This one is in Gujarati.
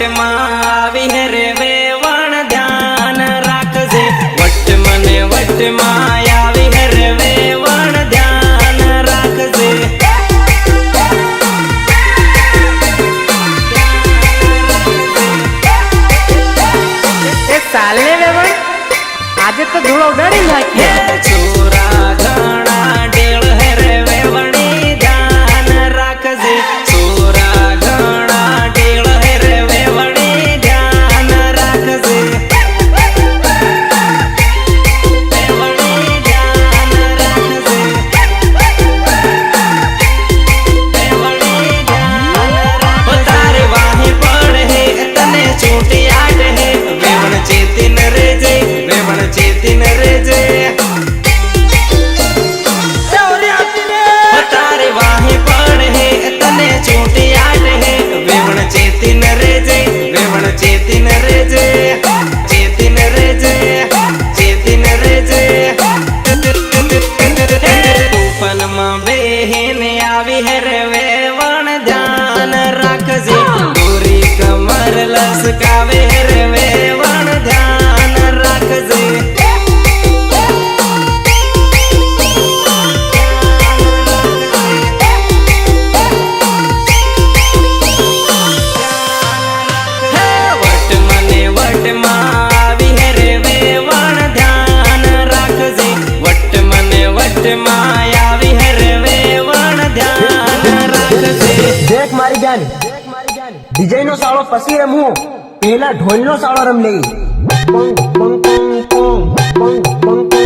વટમાં આવીને રે મને વટમાં આવીને રે વેવણ ધ્યાન રાખજે. એ આજે તો ધૂળો ઉડાડી નાખી. છોરા ભટકાવે રે ધ્યાન રાખજે દેખ મારી જાની ડીજે નો સાળો પછી રમવું પહેલા ઢોલનો સાળો રમ લઈ પંક પંક પંક પંક પંક